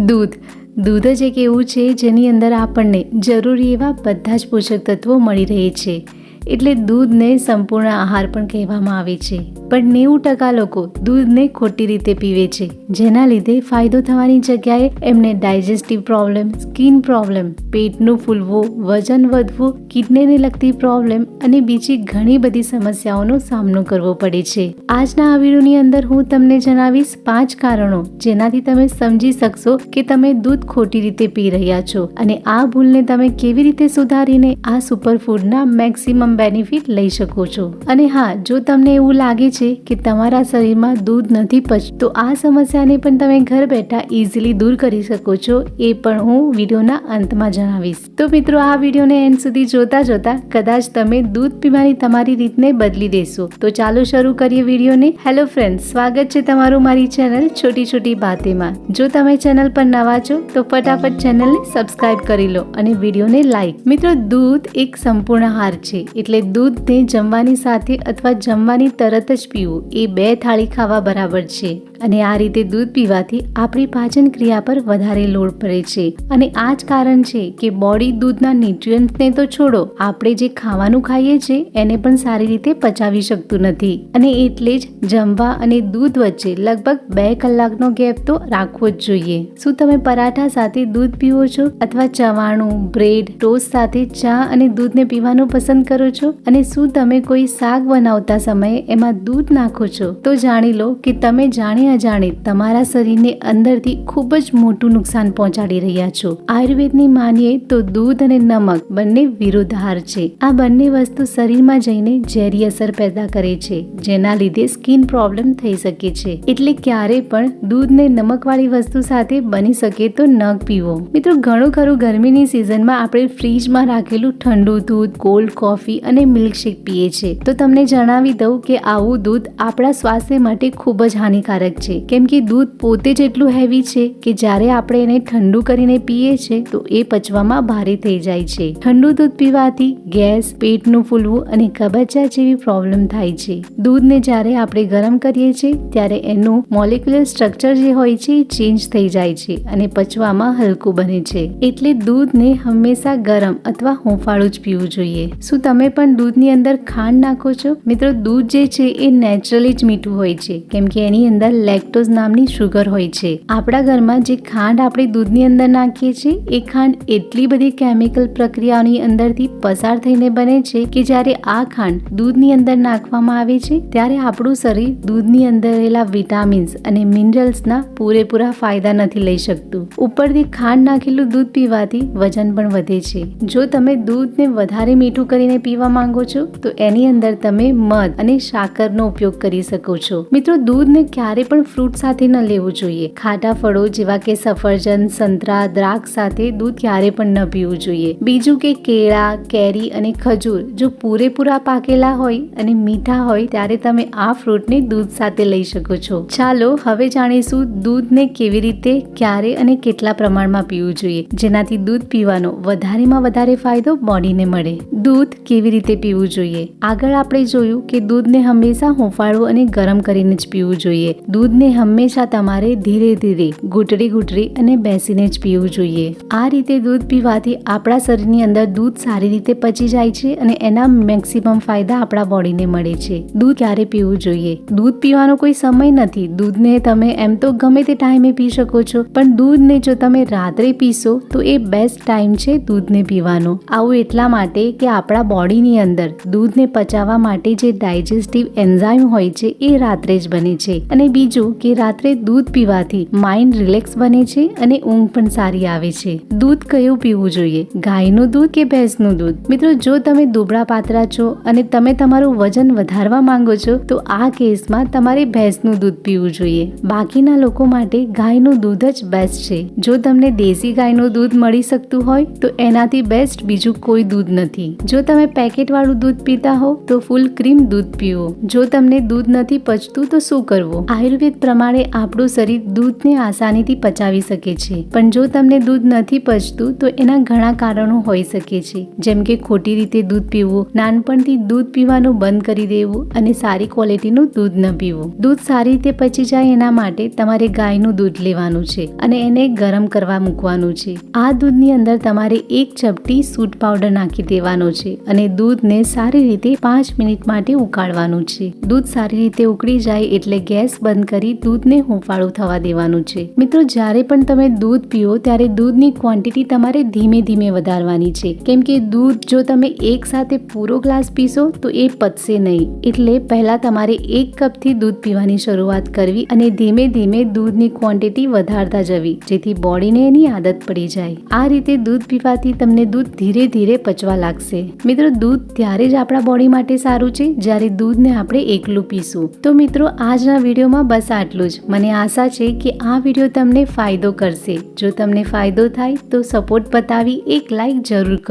દૂધ. દૂધ જ એક એવું છે જેની અંદર આપણને જરૂરી એવા બધા જ પોષક તત્વો મળી રહે છે. એટલે દૂધને સંપૂર્ણ આહાર પણ કહેવામાં આવે છે. પણ નેવું ટકા લોકો દૂધને ખોટી રીતે પીવે છે, જેના લીધે ફાયદો થવાની જગ્યાએ એમને ડાયજેસ્ટિવ પ્રોબ્લેમ, સ્કિન પ્રોબ્લેમ, પેટનું ફૂલવું, વજન વધવું, કિડનીને લગતી પ્રોબ્લેમ અને બીજી ઘણી બધી સમસ્યાઓનો સામનો કરવો પડે છે. આજના આ વિડીયોની અંદર હું તમને જણાવીશ પાંચ કારણો જેનાથી તમે સમજી શકશો કે તમે દૂધ ખોટી રીતે પી રહ્યા છો અને આ ભૂલને તમે કેવી રીતે સુધારીને આ સુપરફૂડના મેક્સિમમ બેનિફિટ લઈ શકો છો. અને હા, જો તમને એવું લાગે છે કે તમારા શરીરમાં દૂધ નથી પચતું તો આ સમસ્યાને પણ તમે ઘર બેઠા ઇઝીલી દૂર કરી શકો છો, એ પણ હું વિડીયોના અંતમાં જણાવીશ. તો મિત્રો, આ વિડીયોને એન્ડ સુધી જોતા જોતા કદાચ તમે દૂધ પીવાની તમારી રીતને બદલી દેશો. તો ચાલો શરૂ કરીએ વિડીયોને. હેલો ફ્રેન્ડ્સ, સ્વાગત છે તમારું મારી ચેનલ છોટી છોટી બાતેમાં જો તમે ચેનલ પર નવા છો, તો ફટાફટ ચેનલને સબસ્ક્રાઇબ કરી લો અને વિડીયોને લાઈક. મિત્રો, દૂધ એક સંપૂર્ણ આહાર છે. એટલે દૂધને જમવાની સાથે અથવા જમવાની તરત જ પીવું. એ બે થાળી ખાવા બરાબર છે. અને આ રીતે દૂધ પીવાથી આપણી પાચન ક્રિયા પર વધારે લોડ પડે છે. અને આ જ કારણ છે કે બોડી દૂધના ન્યુટ્રિયન્ટને તો છોડો, આપણે જે ખાવાનું ખાઈએ છીએ એને પણ સારી રીતે પચાવી શકતું નથી. અને એટલે જ જમવા અને દૂધ વચ્ચે લગભગ બે કલાકનો ગેપ તો રાખવો જ જોઈએ. શું તમે પરાઠા સાથે દૂધ પીવો છો? અથવા ચવાણું બ્રેડ ટોસ્ટ સાથે ચા અને દૂધને પીવાનું પસંદ કરો છો? અને શું તમે કોઈ શાક બનાવતા સમયે એમાં દૂધ નાખો છો? તો જાણી લો કે તમે જાણી અજાણી તમારા શરીરને અંદરથી ખૂબ જ મોટું નુકસાન પહોંચાડી રહ્યા છો. આયુર્વેદની માનીએ તો દૂધ અને નમક બંને વિરુદ્ધ આહાર છે. આ બંને વસ્તુ શરીરમાં જઈને ઝેરી અસર પેદા કરે છે, જેના લીધે સ્કિન પ્રોબ્લેમ થઈ શકે છે. એટલે ક્યારે પણ દૂધને નમકવાળી વસ્તુ સાથે બની શકે તો ન પીવો. મિત્રો, ઘણું ખરું ગરમીની સિઝનમાં આપણે ફ્રીજમાં રાખેલું ઠંડુ દૂધ, કોલ્ડ કોફી અને મિલ્કશેક પીએ છે. તો તમને જણાવી દઉં કે આવું દૂધ આપણા સ્વાસ્થ્ય માટે ખૂબ જ હાનિકારક છે. કેમ કે દૂધ પોતે જ એટલું હેવી છે કે જ્યારે આપણે એને ઠંડુ કરીને પીએ છે, તો એ પચવામાં ભારે થઈ જાય છે. ઠંડુ દૂધ પીવાથી ગેસ, પેટનું ફૂલવું અને કબજિયાત જેવી પ્રોબ્લેમ થાય છે. દૂધને જ્યારે આપણે ગરમ કરીએ છીએ, ત્યારે એનું મોલિક્યુલર સ્ટ્રક્ચર જે હોય છે, એ ચેન્જ થઈ જાય છે અને પચવામાં હલકું બને છે. એટલે દૂધને હંમેશા ગરમ અથવા હોંફાળું જ પીવું જોઈએ. શું તમે પણ દૂધની અંદર ખાંડ નાખો છો? મિત્રો, દૂધ જે છે, એ નેચરલી જ મીઠું હોય છે. કેમ કે એની અંદર લેક્ટોઝ નામની શુગર હોય છે. આપણા ઘરમાં જે ખાંડ આપણે દૂધની અંદર નાખીએ છીએ, એ ખાંડ એટલી બધી કેમિકલ પ્રક્રિયાઓની અંદરથી પસાર થઈને બને છે કે જ્યારે આ ખાંડ દૂધની અંદર નાખવામાં આવે છે, ત્યારે આપણું શરીર દૂધની અંદર રહેલા વિટામિન્સ અને મિનરલ્સના પૂરેપૂરા ફાયદા નથી લઈ શકતું. ઉપરથી ખાંડ નાખેલું દૂધ પીવાથી વજન પણ વધે છે. જો તમે દૂધને વધારે મીઠું કરીને પીવા માંગો છો, તો એની અંદર તમે મધ અને સાકરનો ઉપયોગ કરી શકો છો. મિત્રો, દૂધને ક્યારે પણ ફ્રૂટ સાથે ન લેવું જોઈએ. ખાટા ફળો જેવા કે સફરજન, સંતરા, દ્રાક્ષ સાથે દૂધ ક્યારે પણ ન પીવું જોઈએ. બીજું કે કેળા, કેરી અને ખજૂર. જો પૂરેપૂરા પાકેલા હોય અને મીઠા હોય, ત્યારે તમે આ ફ્રૂટને દૂધ સાથે લઈ શકો છો. ચાલો હવે જાણીશું દૂધને કેવી રીતે, ક્યારે અને કેટલા પ્રમાણમાં પીવું જોઈએ. જેનાથી દૂધ પીવાનો વધારેમાં વધારે ફાયદો બોડીને મળે. દૂધ કેવી રીતે પીવું જોઈએ? આગળ આપણે જોયું કે દૂધને હંમેશા હુંફાળું અને ગરમ કરીને જ પીવું જોઈએ. દૂધને હંમેશા તમારે ધીરે ધીરે ઘૂંટડી ઘૂંટડી અને બેસીને જ પીવું જોઈએ. આ રીતે દૂધ પીવાથી આપણા શરીરની અંદર દૂધ સારી રીતે પચી જાય છે અને એના મેક્સિમમ ફાયદા આપણા બોડીને મળે છે. દૂધ ક્યારે પીવું જોઈએ? દૂધ પીવાનો કોઈ સમય નથી. દૂધને તમે એમ તો ગમે તે ટાઈમે પી શકો છો, પણ દૂધને જો તમે રાત્રે પીશો, તો એ બેસ્ટ ટાઈમ છે દૂધને પીવાનો. આવું એટલા માટે કે આપણા બોડીની અંદર દૂધને પચાવવા માટે જે ડાયજેસ્ટિવ એન્ઝાઇમ હોય છે, એ રાત્રે જ બને છે. અને બીજું કે રાત્રે દૂધ પીવાથી માઇન્ડ રિલેક્સ બને છે અને ઊંઘ પણ સારી આવે છે. દૂધ કયું પીવું જોઈએ? ગાયનું દૂધ કે ભેંસનું દૂધ? મિત્રો, જો તમે દુબળા પાતરા છો અને તમે તમારું વજન વધારવા માંગો છો, તો આ કેસમાં તમારે ભેંસનું દૂધ પીવું જોઈએ. બાકીના લોકો માટે ગાયનું દૂધ જ બેસ્ટ છે. જો તમને દેશી ગાયનું દૂધ મળી શકતું હોય, તો એનાથી બેસ્ટ બીજું કોઈ દૂધ નથી. જો તમે પેકેટ વાળું દૂધ પીતા હો, તો ફૂલ ક્રીમ દૂધ પીવો. જો તમને દૂધ નથી પચતું, તો શું કરવું? આયુર્વેદ આયુર્વેદ પ્રમાણે આપણું શરીર દૂધને આસાનીથી પચાવી શકે છે. પણ જો તમને દૂધ નથી પચતું, તો એના ઘણા કારણો હોઈ શકે છે. જેમ કે ખોટી રીતે દૂધ પીવું, નાનપણથી દૂધ પીવાનું બંધ કરી દેવું અને સારી ક્વોલિટીનું દૂધ ન પીવું. દૂધ સારી રીતે પચી જાય એના માટે તમારે ગાયનું દૂધ લેવાનું છે અને એને ગરમ કરવા મૂકવાનું છે. આ દૂધની અંદર તમારે એક ચપટી સૂટ પાવડર નાખી દેવાનો છે અને દૂધને સારી રીતે પાંચ મિનિટ માટે ઉકાળવાનું છે. દૂધ સારી રીતે ઉકળી જાય એટલે ગેસ બંધ કરી દૂધને હુંફાળું થવા દેવાનું છે. મિત્રો, જ્યારે પણ તમે દૂધ પીઓ, ત્યારે દૂધની ક્વોન્ટિટી તમારે ધીમે ધીમે વધારવાની છે. કેમ કે દૂધ જો તમે એક સાથે પૂરો ગ્લાસ પીશો, તો એ પચશે નહીં. એટલે પહેલા તમારે એક કપથી દૂધ પીવાની શરૂઆત કરવી અને ધીમે ધીમે દૂધની ક્વોન્ટિટી વધારતા જવી, જેથી બોડીને એની આદત પડી જાય. આ રીતે દૂધ પીવાથી તમને દૂધ ધીરે ધીરે પચવા લાગશે. મિત્રો, દૂધ ત્યારે જ આપણા બોડી માટે સારું છે, જ્યારે દૂધને આપણે એકલું પીશું. તો મિત્રો, આજના વિડીયોમાં બસ આટલું જ. મને આશા છે કે આ વીડિયો તમને ફાયદો કરશે. જો તમને ફાયદો થાય તો સપોર્ટ બતાવી એક લાઈક જરૂર કરો.